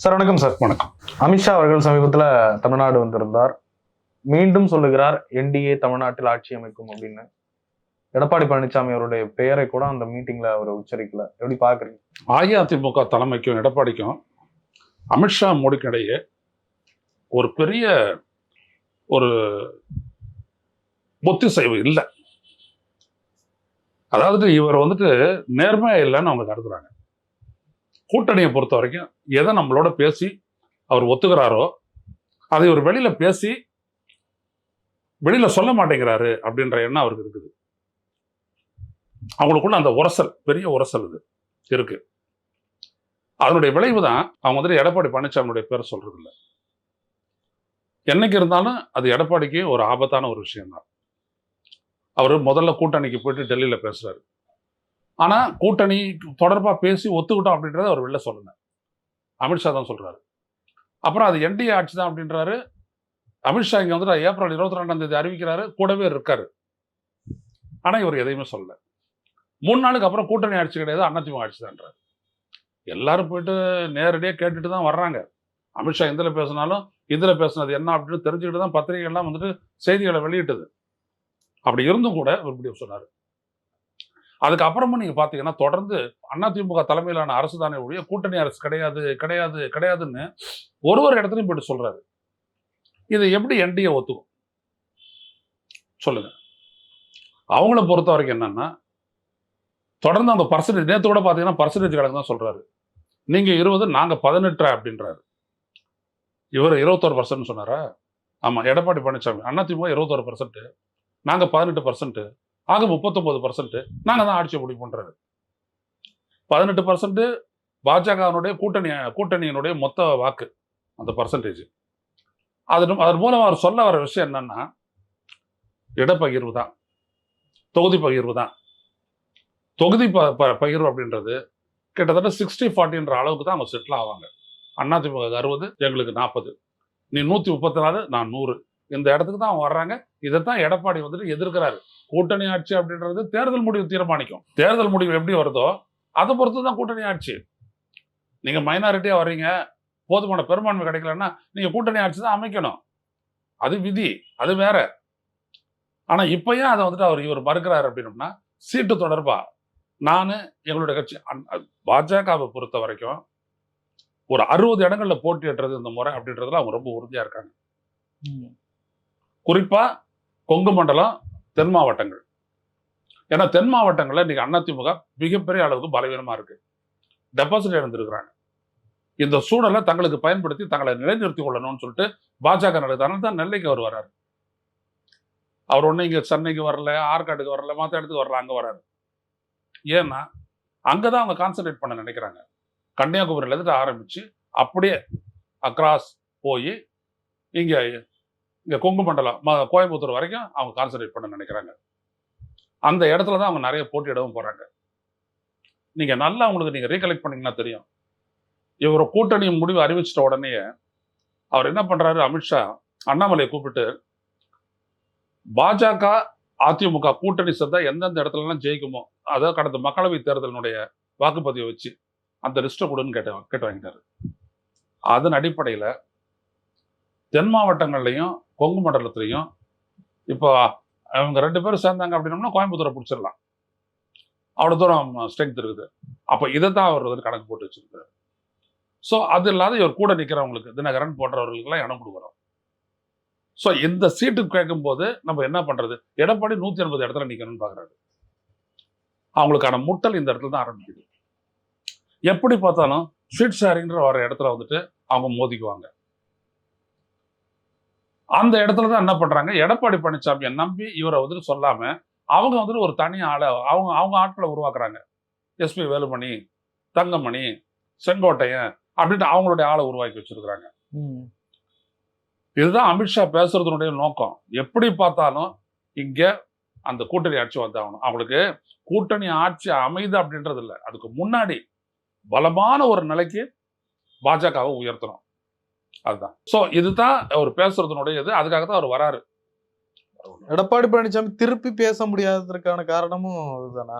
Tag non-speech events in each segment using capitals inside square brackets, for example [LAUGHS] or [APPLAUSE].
Sir வணக்கம் sir. வணக்கம். அமித்ஷா அவர்கள் சமீபத்தில் தமிழ்நாடு வந்திருந்தார். மீண்டும் சொல்லுகிறார் என்டிஏ தமிழ்நாட்டில் ஆட்சி அமைக்கும் அப்படின்னு. எடப்பாடி பழனிசாமி அவருடைய பெயரை கூட அந்த மீட்டிங்ல அவர் உச்சரிக்கல. எப்படி பாக்குறீங்க? அஇஅதிமுக தலைமைக்கும் எடப்பாடிக்கும் அமித்ஷா மோடிக்கும் இடையே ஒரு பெரிய ஒரு ஒத்திசைவு இல்லை. அதாவது இவர் வந்துட்டு நேர்மையா இல்லைன்னு அவங்க கருதுறாங்க. கூட்டணியை பொறுத்த வரைக்கும் எதை நம்மளோட பேசி அவர் ஒத்துக்கிறாரோ அதை ஒரு வெளியில பேசி வெளியில சொல்ல மாட்டேங்கிறாரு அப்படின்ற எண்ணம் அவருக்கு இருக்குது. அவங்களுக்குள்ள அந்த உரசல் பெரிய உரசல் இது இருக்கு. அதனுடைய விளைவு தான் அவங்க வந்துட்டு எடப்பாடி பழனிசாமியுடைய பேரை சொல்றது இல்ல. என்னைக்கு இருந்தாலும் அது எடப்பாடிக்கு ஒரு ஆபத்தான ஒரு விஷயம் தான் அவர் முதல்ல கூட்டணிக்கு போயிட்டு டெல்லியில பேசுறாரு. ஆனால் கூட்டணி தொடர்பாக பேசி ஒத்துக்கிட்டோம் அப்படின்றத அவர் வெளில சொல்லல. அமித்ஷா தான் சொல்கிறாரு அப்புறம் அது என்டிஏ ஆட்சி தான் அப்படின்றாரு. அமித்ஷா இங்கே வந்துட்டு ஏப்ரல் இருபத்தி ரெண்டாம் தேதி அறிவிக்கிறாரு. கூடவே இருக்காரு. ஆனால் இவர் எதையுமே சொல்லல. மூணு நாளுக்கு அப்புறம் கூட்டணி ஆட்சி கிடையாது. அதிமுக ஆட்சி தான்றாரு எல்லாரும் போயிட்டு நேரடியாக கேட்டுட்டு தான் வர்றாங்க. அமித்ஷா இதில் பேசினாலும் இதில் பேசினது என்ன அப்படின்னு தெரிஞ்சுக்கிட்டு தான் பத்திரிகைகள்லாம் வந்துட்டு செய்திகளை வெளியிட்டது. அப்படி இருந்தும் கூட இவர் இப்படி சொன்னார். அதுக்கப்புறமும் நீங்கள் பார்த்தீங்கன்னா தொடர்ந்து அதிமுக தலைமையிலான அரசு தானே ஒழிய கூட்டணி அரசு கிடையாது கிடையாது கிடையாதுன்னு ஒரு ஒரு இடத்துலையும் போயிட்டு சொல்றாரு. இதை எப்படி என்டிஏ ஒத்துக்கும்? சொல்லுங்க. அவங்கள பொறுத்த வரைக்கும் என்னன்னா தொடர்ந்து அந்த பர்சன்டேஜ் நேற்று கூட பார்த்தீங்கன்னா பர்சன்டேஜ் கணக்கு தான் சொல்றாரு. நீங்க இருபது நாங்க பதினெட்டு அப்படின்றாரு. இவர் இருபத்தோரு பர்சன்ட் சொன்னாரா? ஆமாம் எடப்பாடி பழனிசாமி அதிமுக இருபத்தோரு பர்சன்ட்டு நாங்கள் பதினெட்டு பர்சன்ட்டு ஆக முப்பத்தொன்பது பர்சன்ட் நாங்கள் தான் ஆட்சி முடிவு பண்றாரு பதினெட்டு பர்சன்ட் பாஜகவினுடைய கூட்டணி கூட்டணியினுடைய மொத்த வாக்கு அந்த பர்சன்டேஜ் அது அதன் மூலம் அவர் சொல்ல வர விஷயம் என்னன்னா இடப்பகிர்வு தான் தொகுதி பகிர்வு தான். தொகுதி ப ப- பகிர்வு அப்படின்றது கிட்டத்தட்ட சிக்ஸ்டி ஃபார்ட்டின்ற அளவுக்கு தான் அவங்க செட்டில் ஆவாங்க. அதிமுக அறுபது எங்களுக்கு நாற்பது நீ நூற்றி முப்பத்தி நாலு நான் நூறு. இந்த இடத்துக்கு தான் அவங்க வர்றாங்க. இதைத்தான் எடப்பாடி வந்துட்டு எதிர்க்கிறாரு. கூட்டணி ஆட்சி அப்படின்றது தேர்தல் முடிவு தீர்மானிக்கும். தேர்தல் முடிவு எப்படி வருதோ அதை பொறுத்து தான் கூட்டணி ஆட்சி. நீங்கள் மைனாரிட்டியாக வர்றீங்க போதுமான பெரும்பான்மை கிடைக்கலன்னா நீங்கள் கூட்டணி ஆட்சி தான் அமைக்கணும். அது விதி அது வேற. ஆனால் இப்போ ஏன் அதை வந்துட்டு அவர் இவர் மறுக்கிறார் அப்படின்னம்னா சீட்டு தொடர்பா? நான் எங்களுடைய கட்சி பாஜகவை பொறுத்த வரைக்கும் ஒரு அறுபது இடங்கள்ல போட்டியிடுறது இந்த முறை அப்படின்றதுல அவங்க ரொம்ப உறுதியா இருக்காங்க. குறிப்பாக கொங்கு மண்டலம் தென் மாவட்டங்கள். ஏன்னா தென் மாவட்டங்களில் இன்னைக்கு அதிமுக மிகப்பெரிய அளவுக்கு பலவீனமாக இருக்கு. டெபாசிட் இழந்திருக்கிறாங்க இந்த சூழலை தங்களுக்கு பயன்படுத்தி தங்களை நிலைநிறுத்திக் கொள்ளணும்னு சொல்லிட்டு பாஜக நடக்குது. தான் நெல்லைக்கு அவர் வர்றாரு அவர் ஒன்றும் இங்கே சென்னைக்கு வரல ஆற்காடுக்கு வரல மற்ற இடத்துக்கு வரல அங்கே வராரு. ஏன்னா அங்கே தான் அவங்க கான்சென்ட்ரேட் பண்ண நினைக்கிறாங்க. கன்னியாகுமரியில இருந்து அப்படியே அக்ராஸ் போய் இங்கே இங்கே கொங்கு மண்டலம் கோயம்புத்தூர் வரைக்கும் அவங்க கான்சன்ட்ரேட் பண்ண நினைக்கிறாங்க. அந்த இடத்துல தான் அவங்க நிறைய போட்டியிடவும் போகிறாங்க நீங்கள் நல்லா அவங்களுக்கு நீங்கள் ரீகலெக்ட் பண்ணீங்கன்னா தெரியும். இவர் கூட்டணி முடிவு அறிவிச்சிட்ட உடனே அவர் என்ன பண்றாரு? அமித்ஷா அண்ணாமலையை கூப்பிட்டு பாஜக அதிமுக கூட்டணி சேர்ந்தா எந்தெந்த இடத்துலலாம் ஜெயிக்குமோ அதாவது கடந்த மக்களவை தேர்தலினுடைய வாக்குப்பதிவை வச்சு அந்த லிஸ்ட்டை கொடுன்னு கேட்ட கேட்டு வாங்கிட்டாரு. அதன் அடிப்படையில் தென் மாவட்டங்கள்லையும் கொங்கு மண்டலத்திலையும் இப்போ அவங்க ரெண்டு பேரும் சேர்ந்தாங்க அப்படின்னோம்னா கோயம்புத்தூரை பிடிச்சிடலாம். அவ்வளோ தூரம் ஸ்ட்ரென்த் இருக்குது. அப்போ இதை தான் அவர் வந்து கணக்கு போட்டு வச்சிருக்காரு. ஸோ அது இல்லாத இவர் கூட நிற்கிறவங்களுக்கு தினகரன் போன்றவர்களுக்கெல்லாம் இடம் கொடுக்குறோம். ஸோ இந்த சீட்டு கேட்கும்போது நம்ம என்ன பண்ணுறது எடப்பாடி நூற்றி எண்பது இடத்துல நிற்கணும்னு பார்க்குறாரு அவங்களுக்கான முட்டல் இந்த இடத்துல தான் ஆரம்பிக்குது. எப்படி பார்த்தாலும் ஸ்வீட் ஷேரிங்கிற வர இடத்துல வந்துட்டு அவங்க மோதிக்குவாங்க. அந்த இடத்துல தான் என்ன பண்றாங்க? எடப்பாடி பழனிசாமியை நம்பி இவரை வந்துட்டு சொல்லாம அவங்க வந்துட்டு ஒரு தனி ஆளை அவங்க அவங்க ஆட்களை உருவாக்குறாங்க. எஸ்பி வேலுமணி தங்கமணி செங்கோட்டையன் அப்படின்ட்டு அவங்களுடைய ஆளை உருவாக்கி வச்சிருக்கிறாங்க. இதுதான் அமித்ஷா பேசுறதுனுடைய நோக்கம். எப்படி பார்த்தாலும் இங்க அந்த கூட்டணி ஆட்சி வந்தாகணும். அவங்களுக்கு கூட்டணி ஆட்சி அமைது அப்படின்றது இல்லை அதுக்கு முன்னாடி பலமான ஒரு நிலைக்கு பாஜகவை உயர்த்தணும். அதுதான். ஸோ இதுதான் அவர் பேசுறதுனுடைய இது அதுக்காக தான் அவர் வராரு. எடப்பாடி பழனிசாமி திருப்பி பேச முடியாததற்கான காரணமும் இதுதானா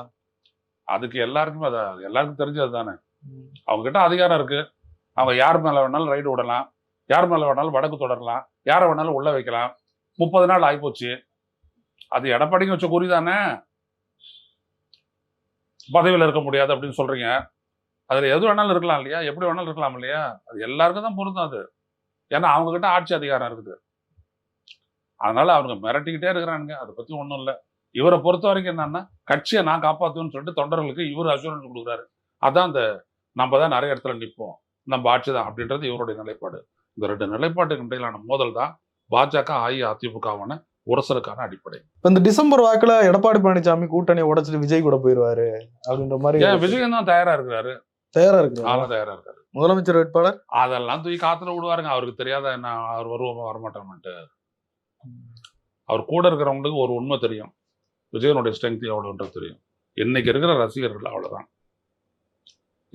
அதுக்கு எல்லாருக்குமே அது எல்லாருக்கும் தெரிஞ்சது தானே அவங்க கிட்ட அதிகாரம் இருக்கு. அவங்க யார் மேல வேணாலும் ரைடு விடலாம். யார் மேல வேணாலும் வடக்கு தொடரலாம். யாரை வேணாலும் உள்ள வைக்கலாம். முப்பது நாள் ஆகிப்போச்சு அது எடப்பாடிக்கு வச்ச குறி தானே. பதவியில் இருக்க முடியாது அப்படின்னு சொல்றீங்க. அதுல எது வேணாலும் இருக்கலாம் இல்லையா? எப்படி வேணாலும் இருக்கலாம் இல்லையா? அது எல்லாருக்கும் தான் பொருந்தும் அது. ஏன்னா அவங்க கிட்ட ஆட்சி அதிகாரம் இருக்குது. அதனால அவங்க மிரட்டிக்கிட்டே இருக்கிறானுங்க. அதை பத்தி ஒன்றும் இல்லை. இவரை பொறுத்த வரைக்கும் என்னன்னா கட்சியை நான் காப்பாற்றுவேன்னு சொல்லிட்டு தொண்டர்களுக்கு இவர் அசூரன்ஸ் கொடுக்குறாரு. அதான் அந்த நம்ம தான் நிறைய இடத்துல நிற்போம் நம்ம ஆட்சி தான் அப்படின்றது இவருடைய நிலைப்பாடு. இந்த ரெண்டு நிலைப்பாட்டுக்கு இடையிலான மோதல் தான் பாஜக அஇஅதிமுகவான உரசலுக்கான அடிப்படை. இப்ப இந்த டிசம்பர் வாக்குல எடப்பாடி பழனிசாமி கூட்டணியை உடைச்சிட்டு விஜய் கூட போயிருவாரு அப்படின்ற மாதிரி விஜயன் தான் தயாரா இருக்கிறாரு? தயாரா இருக்கு ஆளும் தயாரா இருக்காரு. முதலமைச்சர் வேட்பாளர்? அதெல்லாம் தூக்கி காத்துல விடுவாருங்க. அவருக்கு தெரியாத என்ன அவர் வருவோமா வரமாட்டோம்ட்டு அவர் கூட இருக்கிறவங்களுக்கு ஒரு உண்மை தெரியும். விஜயனுடைய ஸ்ட்ரென்த் எவ்வளோன்றது தெரியும். இன்னைக்கு இருக்கிற ரசிகர்கள் அவ்வளவுதான்.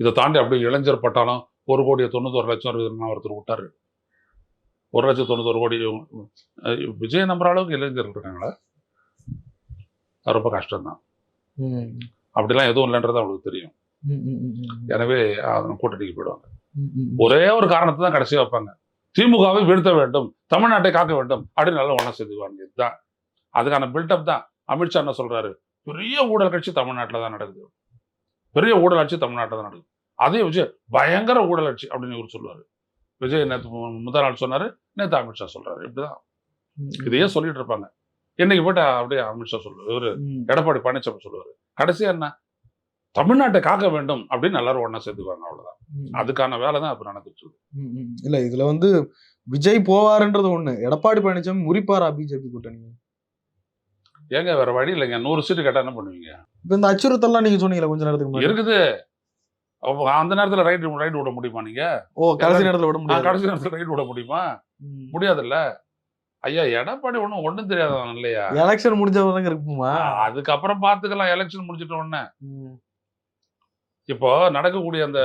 இதை தாண்டி அப்படியே இளைஞர் பட்டாலும் ஒரு கோடியே தொண்ணூத்தொரு லட்சம் இருக்குதுன்னு ஒருத்தர் விட்டாரு. ஒரு லட்சம் தொண்ணூத்தொரு கோடி விஜய் நம்புற அளவுக்கு இளைஞர்கள் இருக்காங்களா. அது ரொம்ப கஷ்டம்தான். அப்படிலாம் எதுவும் இல்லைன்றது அவங்களுக்கு தெரியும். எனவே கூட்டணிக்கு போயிடுவாங்க. ஒரே ஒரு காரணத்தை தான் கடைசியா வைப்பாங்க. திமுகவை வீழ்த்த வேண்டும் தமிழ்நாட்டை காக்க வேண்டும் அப்படின்னு நல்லா ஒன்றா செஞ்சுக்குவாங்க இதுதான். அதுக்கான பில்டப் தான். அமித்ஷா என்ன சொல்றாரு? பெரிய ஊழல் கட்சி தமிழ்நாட்டில் தான் நடக்குது. பெரிய ஊழல் ஆட்சி தமிழ்நாட்டில் தான் நடக்குது. அதே விஜய் பயங்கர ஊழல் ஆட்சி அப்படின்னு இவர் சொல்லுவாரு. விஜய் நேற்று முதல் நாள் சொன்னாரு நேற்று அமித்ஷா சொல்றாரு. இப்படிதான். இதையே சொல்லிட்டு இருப்பாங்க. இன்னைக்கு போயிட்டு அப்படியே அமித்ஷா சொல்லுவாரு. இவரு. எடப்பாடி பழனிசாமி சொல்லுவாரு. கடைசியா என்ன? தமிழ்நாட்டை காக்க வேண்டும் அப்படின்னு எல்லாரும் ஒண்ணா சேர்த்துக்குவாங்க அவ்வளவுதான். அதுக்கான வேலை தான் இப்ப ம். இல்ல இதுல வந்து விஜய் போவாருன்றது ஒண்ணு. எடப்பாடி பழனிசாமி முறிப்பாரா பிஜேபி கூட்டணி ஏங்க வேற வழி இல்லைங்க. நூறு சீட்டு கேட்டா என்ன பண்ணுவீங்க? இப்ப இந்த அச்சுறுத்தல்லாம் நீங்க சொன்னீங்களா கொஞ்ச நேரத்துக்கு இருக்குது. அப்ப அந்த நேரத்துல ரைடு ரைடு விட முடியுமா நீங்க? ஓ கடைசி நேரத்துல விட ஆ, முடியாது கடைசி நேரத்துல ரைடு விட முடியுமா? ம். முடியாதுல்ல? ஐயா எடப்பாடி ஒண்ணும் ஒண்ணும் தெரியாதவன் இல்லையா? எலெக்ஷன் முடிஞ்சவங்க இருக்குமா? அதுக்கப்புறம் பாத்துக்கலாம். எலெக்ஷன் முடிச்சிட்ட உடனே. இப்போ நடக்கக்கூடிய அந்த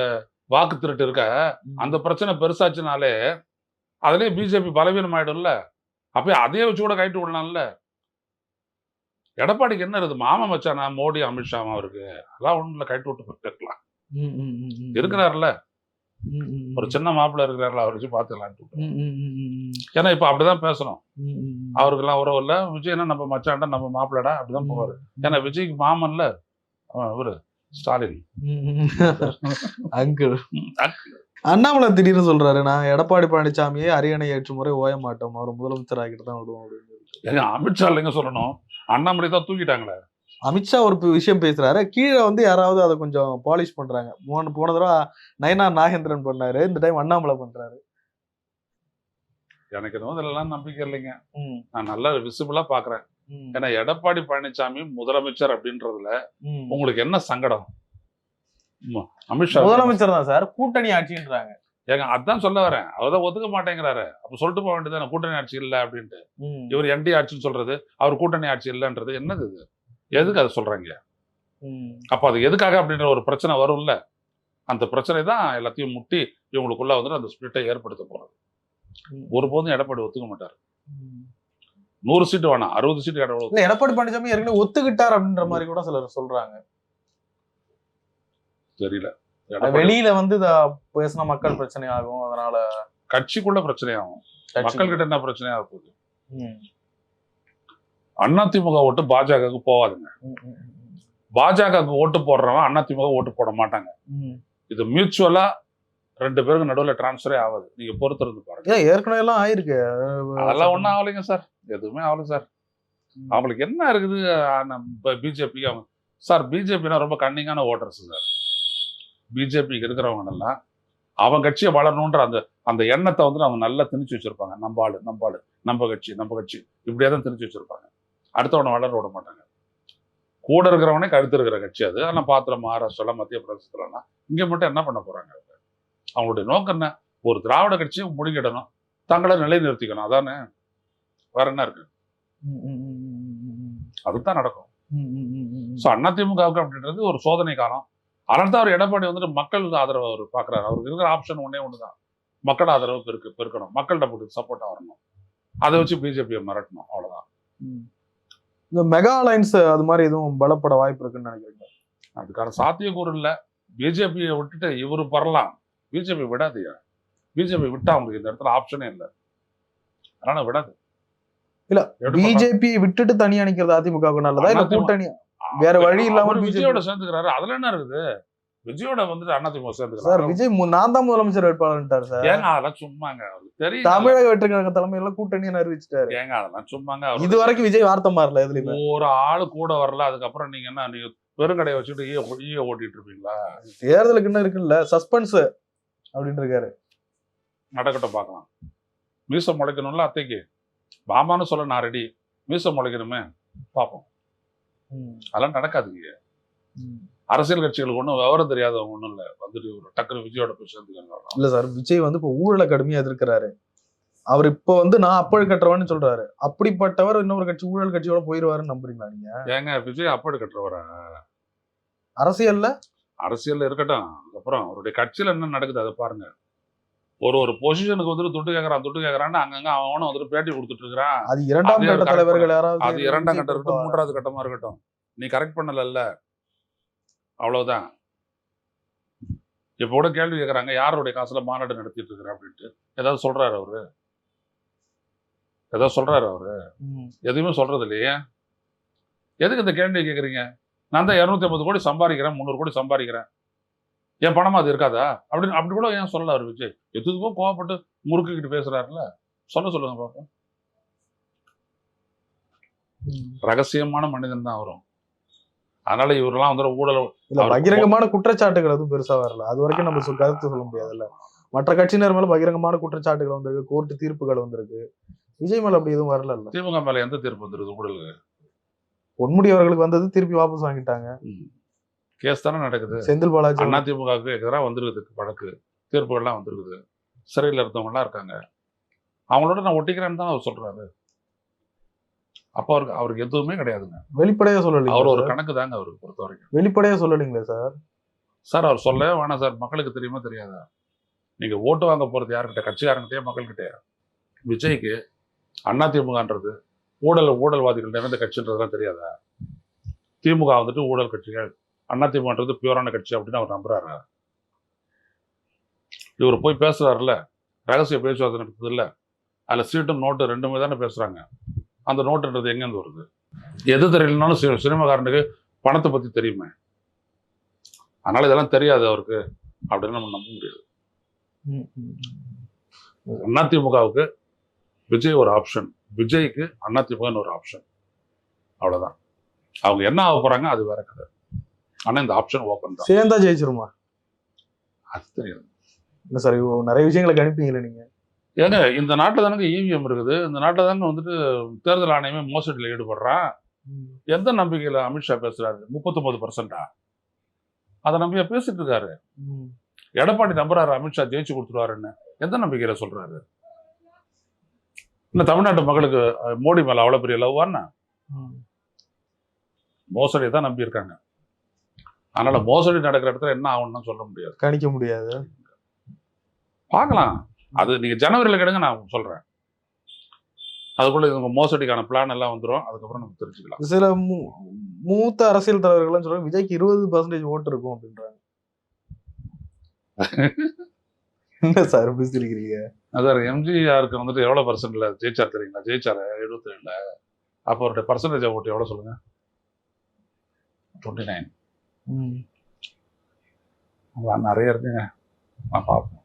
வாக்கு திருட்டு இருக்க அந்த பிரச்சனை பெருசாச்சுனாலே அதுலயே பிஜேபி பலவீனம் ஆயிடும்ல அப்ப அதையே வச்சு கூட கைட்டு விடலாம்ல. எடப்பாடிக்கு என்ன இருக்குது? மாமா மச்சானா? மோடி அமித்ஷாவும் அவருக்கு அதெல்லாம் ஒண்ணும் இல்ல கைட்டு விட்டு போயிருக்கலாம் ம். ஒரு சின்ன மாப்பிள்ள இருக்கிறாருல அவர் வச்சு பாத்துக்கலான்ட்டு விட்டேன். ம், ம், ம், ம், ம். ஏன்னா இப்ப அப்படிதான் பேசணும். அவருக்கெல்லாம் உறவு இல்ல. விஜய்னா நம்ம மச்சான்டா நம்ம மாப்பிள்ளடா? அப்படிதான் போவாரு. ஏன்னா விஜய்க்கு மாமன்ல அவன் இவரு. ஸ்டாலின். [LAUGHS] அங்கிள். அண்ணாமலை திடீர்னு சொல்றாரு நான் எடப்பாடி பழனிசாமியை அரியணை ஏற்று முறை ஓய மாட்டோம் அவர் முதலமைச்சர் ஆகிட்டு தான் விடுவோம் அப்படின்னு அமித்ஷா இல்லைங்க சொல்லணும்? அண்ணாமலை தான் தூக்கிட்டாங்களே. அமித்ஷா ஒரு விஷயம் பேசுறாரு கீழே வந்து யாராவது அதை கொஞ்சம் பாலிஷ் பண்றாங்க. போன போன தடவை நயனா நாகேந்திரன் பண்ணாரு இந்த டைம் அண்ணாமலை பண்றாரு. எனக்கு என்னவோ இதெல்லாம் நம்பிக்கை இல்லைங்க. நான் நல்லா விசிபிளா பாக்குறேன். ஏன்னா எடப்பாடி பழனிசாமி முதலமைச்சர் அப்படின்றதுல. உங்களுக்கு என்ன சங்கடம்? அமித்ஷா முதலமைச்சர் தான் சார் கூட்டணி ஆட்சின்றாங்க. ஏங்க அதான் சொல்ல வரேன். அவர்தான் ஒத்துக்க மாட்டேங்கிறாரு. அப்ப சொல்லிட்டு போக வேண்டியது கூட்டணி ஆட்சி இல்ல அப்படின்ட்டு. இவர் என்டி ஆட்சின்னு சொல்றது அவர் கூட்டணி ஆட்சி இல்லைன்றது என்னது இது? எதுக்கு அதை சொல்றாங்க? அப்ப அது எதுக்காக அப்படின்ற ஒரு பிரச்சனை வரும்ல. அந்த பிரச்சனை தான் எல்லாத்தையும் முட்டி இவங்களுக்குள்ள வந்துட்டு அந்த ஸ்பிளிட்டை ஏற்படுத்த போறது. ஒருபோதும் எடப்பாடி ஒத்துக்க மாட்டார். நூறு சீட்டு வேணாம் அறுபது சீட்டு எடப்பாடி இல்ல எடப்பாடி பழனிசாமி ஏற்கனவே ஒத்துக்கிட்டார் அப்படின்ற மாதிரி கூட சிலர் சொல்றாங்க. தெரியல. வெளியில வந்து பேசினா மக்கள் பிரச்சனை ஆகும் அதனால கட்சிக்குள்ள பிரச்சனையாகும் மக்கள் கிட்ட என்ன பிரச்சனையாக போகுது? அதிமுக ஓட்டு பாஜகவுக்கு போகாதுங்க பாஜகவுக்கு ஓட்டு போடுறவன் அதிமுக ஓட்டு போட மாட்டாங்க. இது மியூச்சுவலா ரெண்டு பேருக்கு நடுவுல டிரான்ஸ்ஃபரே ஆகாது. நீங்க பொறுத்திருந்து பாருங்க. ஏன் ஏற்கனவே எல்லாம் ஆயிருக்கு. அதெல்லாம் ஒண்ணும் ஆகலைங்க சார் எதுவுமே ஆகல சார் அவங்களுக்கு என்ன இருக்குது? பிஜேபி அவங்க சார் பிஜேபினா ரொம்ப கன்னிங்கான ஓட்டர்ஸ் சார் பிஜேபிக்கு இருக்கிறவங்க எல்லாம் அவன் கட்சியை வளரணுன்ற அந்த அந்த எண்ணத்தை வந்து அவங்க நல்லா திணிச்சு வச்சிருப்பாங்க. நம்ம ஆளு நம்ம ஆளு நம்ம கட்சி நம்ம கட்சி. இப்படியே தான் திணிச்சு வச்சிருப்பாங்க. அடுத்தவனை வளர விட மாட்டாங்க. கூட இருக்கிறவனே கழுத்து இருக்கிற கட்சி அது. ஆனால் பாத்திர மகாராஷ்டிரால மத்திய பிரதேசத்துலலாம். இங்கே மட்டும் என்ன பண்ண போறாங்க? அவங்களுடைய நோக்கம் என்ன? ஒரு திராவிட கட்சியை முழுங்கிடணும். தங்களை நிலைநிறுத்திக்கணும். அதானே? வேற என்ன இருக்கு. அதுதான் நடக்கும். ஸோ அதிமுகவுக்கு அப்படின்றது ஒரு சோதனை காலம். அதனால தான் அவர் எடப்பாடி வந்துட்டு மக்கள் ஆதரவு அவர் பார்க்குறாரு. அவருக்கு இருக்கிற ஆப்ஷன் ஒன்றே ஒன்று தான் மக்கள் ஆதரவு பெருக்கு பெருக்கணும். மக்கள் நமக்கு சப்போர்ட்டாக வரணும். அதை வச்சு பிஜேபியை மிரட்டணும். அவ்வளோதான். இந்த மெகா அலைன்ஸ் அது மாதிரி எதுவும் பலப்பட வாய்ப்பு இருக்குன்னு நினைக்கிறீங்க அதுக்கான சாத்தியக்கூறு இல்லை. பிஜேபியை விட்டுட்டு இவரு வரலாம் பிஜேபி விடாதீங்க பிஜேபி விட்டா அவங்களுக்கு இந்த இடத்துல ஆப்ஷனே இல்லை. அதனால விடாது. இல்ல? பிஜேபி விட்டுட்டு தனியா நிக்கிறது அதிமுக நல்லதா? இல்ல கூட்டணி வேற வழி இல்லாம விஜயோட சேர்ந்துக்கிறாரு. அதுல என்ன இருக்குது? விஜயோட வந்துட்டு அதிமுக சார் சேர்ந்துக்கிறாரு. விஜய் நான் தான் முதலமைச்சர் வேட்பாளர்ட்டார் சார். ஏங்க அதெல்லாம் சும்மாங்க. தெரியும். தமிழக வெற்றிக்கழக தலைமையில கூட்டணியை அறிவிச்சிட்டாரு? ஏங்க அதெல்லாம் சும்மாங்க. இது வரைக்கும் விஜய் வார்த்தை மாறல எதுலயுமே. ஒரு ஆளு கூட வரல. அதுக்கப்புறம் நீங்க என்ன நீங்க பெருங்கடையை வச்சுட்டு ஈய ஓட்டிட்டு இருப்பீங்களா? தேர்தலுக்கு என்ன இருக்குல்ல. சஸ்பென்ஸ் அப்படின்னு இருக்காரு நடக்கட்டும் பார்க்கலாம். மீச முளைக்கணும்ல அத்தைக்கு? பாமான்னு சொல்ல நான் ரெடி மீச முளைக்கணுமே? பார்ப்போம். அதெல்லாம் நடக்காதுங்க. அரசியல் கட்சிகளுக்கு ஒன்றும் விவரம் தெரியாதவங்க ஒன்றும் இல்லை. வந்துட்டு ஒரு டக்குனு விஜயோட போய் சேர்ந்துக்கணும் இல்ல சார் விஜய் வந்து இப்ப ஊழலை கடுமையா எதிர்க்கிறாரு. அவர் இப்ப வந்து நான் அப்பழு கட்டுறவன்னு சொல்றாரு. அப்படிப்பட்டவர் இன்னொரு கட்சி ஊழல் கட்சியோட போயிருவாருன்னு நம்புறீங்களா நீங்க? ஏங்க விஜய் அப்பாடு கட்டுறவரா? அரசியல்ல? அரசியல்ல இருக்கட்டும். அதுக்கப்புறம் அவருடைய கட்சியில என்ன நடக்குது அதை பாருங்க. ஒரு ஒரு பொசிஷனுக்கு வந்துட்டு துட்டு கேட்கறான் துட்டு கேட்கறான்னு அங்கங்க அவனும் வந்துட்டு பேட்டி கொடுத்துட்டு இருக்கிறான். அது இரண்டாம் கட்ட தலைவர்கள் யாராவது அது இரண்டாம் கட்டம் இருக்கட்டும்? மூன்றாவது கட்டமா இருக்கட்டும். நீ கரெக்ட் பண்ணலல்ல. அவ்வளவுதான். இப்ப கூட கேள்வி கேட்கறாங்க யாருடைய காசுல மாநாடு நடத்திட்டு இருக்கிற அப்படின்ட்டு. ஏதாவது சொல்றாரு அவரு? ஏதாவது சொல்றாரு அவரு. எதுவுமே சொல்றது இல்லையே. எதுக்கு இந்த கேள்வி கேட்குறீங்க நான் தான் இரநூத்தி ஐம்பது கோடி சம்பாதிக்கிறேன் முந்நூறு கோடி சம்பாதிக்கிறேன். என் பணமா அது இருக்காதா? அப்படின்னு அப்படி கூட ஏன் சொல்லல அவர் விஜய்? எதுக்கும் கோவப்பட்டு முறுக்கிக்கிட்டு பேசுறாருல சொல்ல சொல்லுங்க பாப்போம். ரகசியமான மனிதன் தான் வரும் அதனால இவரெல்லாம் வந்து ஊழல் இல்ல பகிரங்கமான குற்றச்சாட்டுகள் எதுவும் பெருசா வரல. அது வரைக்கும் நம்ம சொல் கருத்து சொல்ல முடியாதுல்ல. மற்ற கட்சியினர் மேல பகிரங்கமான குற்றச்சாட்டுகள் வந்திருக்கு கோர்ட்டு தீர்ப்புகள் வந்திருக்கு. விஜய் மேல அப்படி எதுவும் வரல திமுக மேல எந்த தீர்ப்பு வந்துருது ஊழலுக்கு பொன்முடி அவர்களுக்கு வந்தது திருப்பி வாபஸ் வாங்கிட்டாங்க. கேஸ் தானே நடக்குது. செந்தில் பாலாஜி அண்ணா திமுகவுக்கு எதிராக வந்திருக்குது வழக்கு. தீர்ப்புகள்லாம் வந்திருக்குது. சிறையில் இருந்தவங்கலாம் இருக்காங்க. அவங்களோட நான் ஒட்டிக்கிறேன்னு தான் அவர் சொல்றாரு. அப்போ அவருக்கு அவருக்கு எதுவுமே கிடையாதுங்க. வெளிப்படையா சொல்லலீங்க அவர் ஒரு. கணக்கு தாங்க அவருக்கு பொறுத்த வரைக்கும் வெளிப்படையா சொல்லலீங்களே சார்? சார் அவர் சொல்லவே வேணாம் சார். மக்களுக்கு தெரியுமா தெரியாதா? நீங்க ஓட்டு வாங்க போறது யாருக்கிட்ட? கட்சிக்காரங்கிட்டே மக்கள்கிட்டயா? விஜய்க்கு அண்ணா திமுகன்றது ஊழல் ஊழல்வாதிகள் நிறைந்த கட்சின்றதெல்லாம் தெரியாதா? திமுக வந்துட்டு ஊழல் கட்சிகள் அண்ணா திமுகன்றது பியூரான கட்சி அப்படின்னு அவர் நம்புறாரா? இவர் போய் பேசுறாருல்ல ரகசிய பேச்சுவார்த்தை நடத்துது இல்ல அதுல சீட்டும் நோட்டு ரெண்டுமே தானே பேசுறாங்க. அந்த நோட்டுன்றது எங்கேருந்து வருது? எது தெரியலனாலும் சினிமாக்காரனுக்கு பணத்தை பத்தி தெரியுமே. அதனால இதெல்லாம் தெரியாது அவருக்கு அப்படின்னு நம்ம நம்ப முடியாது. அதிமுகவுக்கு விஜய் ஒரு ஆப்ஷன் விஜய்க்கு அதிமுகன்னு ஒரு ஆப்ஷன் அவ்வளவுதான். அவங்க என்ன ஆக போறாங்க அது வேற கதை. ஆனா இந்த ஆப்ஷன் ஓப்பன் தான். சேர்ந்தா ஜெயிச்சிருமா? அது தெரியாது. இல்ல சார் நிறைய விஷயங்களை கணிப்பீங்களே நீங்க? ஏங்க இந்த நாட்டில் தானங்க இவிஎம் இருக்குது. இந்த நாட்டில் தாங்க வந்துட்டு தேர்தல் ஆணையமே மோசடியில் ஈடுபடுறான். எந்த நம்பிக்கையில் அமித்ஷா பேசுறாரு? முப்பத்தொன்பது பர்சன்டா அதை நம்பியா பேசிட்டு இருக்காரு. எடப்பாடி நம்புறாரு அமித்ஷா ஜெயிச்சு கொடுத்துருவாருன்னு. எந்த நம்பிக்கையில சொல்றாரு? இல்ல தமிழ்நாட்டு மக்களுக்கு மோடி மேல அவ்வளவு பெரிய லவ்வான்னா. மோசடி தான் நம்பி இருக்காங்க அதனால மோசடி நடக்கிற இடத்துல என்ன ஆகும்னு சொல்ல முடியாது. கணிக்க முடியாது. பார்க்கலாம். அது நீங்க ஜனவரியில கேடுங்க நான் சொல்றேன். அதுக்குள்ள இவங்க மோசடிக்கான பிளான் எல்லாம் வந்துரும். அதுக்கப்புறம் நம்ம தெரிஞ்சுக்கலாம். சில மூத்த அரசியல் தலைவர்கள்லாம் சொல்றாங்க விஜய்க்கு இருபது பர்சன்டேஜ் ஓட்டு இருக்கும் அப்படின்றாங்க. [LAUGHS] என்ன சார் இப்படி சிரிக்கிறீங்க அதான் எம்ஜிஆருக்கு வந்துட்டு எவ்வளவு பர்சன்ட்ல ஜெயிச்சார் தெரியுங்களா? ஜெயிச்சாரு எழுபத்தி ஏழுல அப்போ அவருடைய பர்சன்டேஜ் ஓட்டு எவ்வளவு சொல்லுங்க? டுவெண்ட்டி நைன் ம். நிறைய இருக்குங்க. நான் பார்ப்போம்.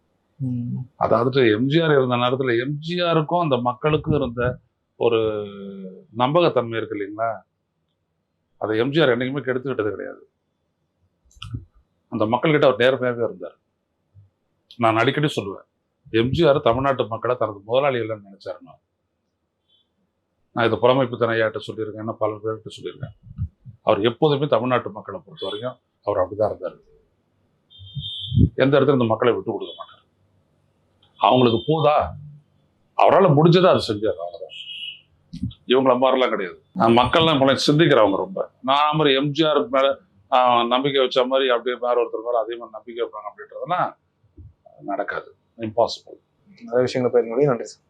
அதாவது எம்ஜிஆர் இருந்த நேரத்துல எம்ஜிஆருக்கும் அந்த மக்களுக்கும் இருந்த ஒரு நம்பகத்தன்மை இருக்கு இல்லைங்களா? அதை எம்ஜிஆர் என்னைக்குமே கெடுத்துக்கிட்டது கிடையாது. அந்த மக்கள்கிட்ட அவர் நேர்மையாகவே இருந்தார். நான் அடிக்கடி சொல்லுவேன் எம்ஜிஆர் தமிழ்நாட்டு மக்களை தனது முதலாளிகள் நினைச்சாருன்னா நான் இதை புலமைப்பு ஐயாட்ட சொல்லியிருக்கேன் பல பேர்கிட்ட சொல்லியிருக்கேன். அவர் எப்போதுமே தமிழ்நாட்டு மக்களை பொறுத்த வரைக்கும் அவர் அப்படிதான் இருந்தார். எந்த இடத்துல இந்த மக்களை விட்டு கொடுக்க மாட்டார். அவங்களுக்கு போதா? அவரால் முடிஞ்சதை அது செஞ்சார் அவ்வளோதான் இவங்கள மாதிரிலாம் கிடையாது. நான் மக்கள்லாம் இப்போ சிந்திக்கிறவங்க ரொம்ப. நான் மாதிரி எம்ஜிஆர் மேல ஆஹ், நம்பிக்கை வச்ச மாதிரி அப்படியே வேற ஒருத்தர் மேலே அதே மாதிரி நம்பிக்கை வைப்பாங்க அப்படின்றதுனா நடக்காது. இம்பாசிபிள் நிறைய விஷயங்களை பயிர் நன்றி சார்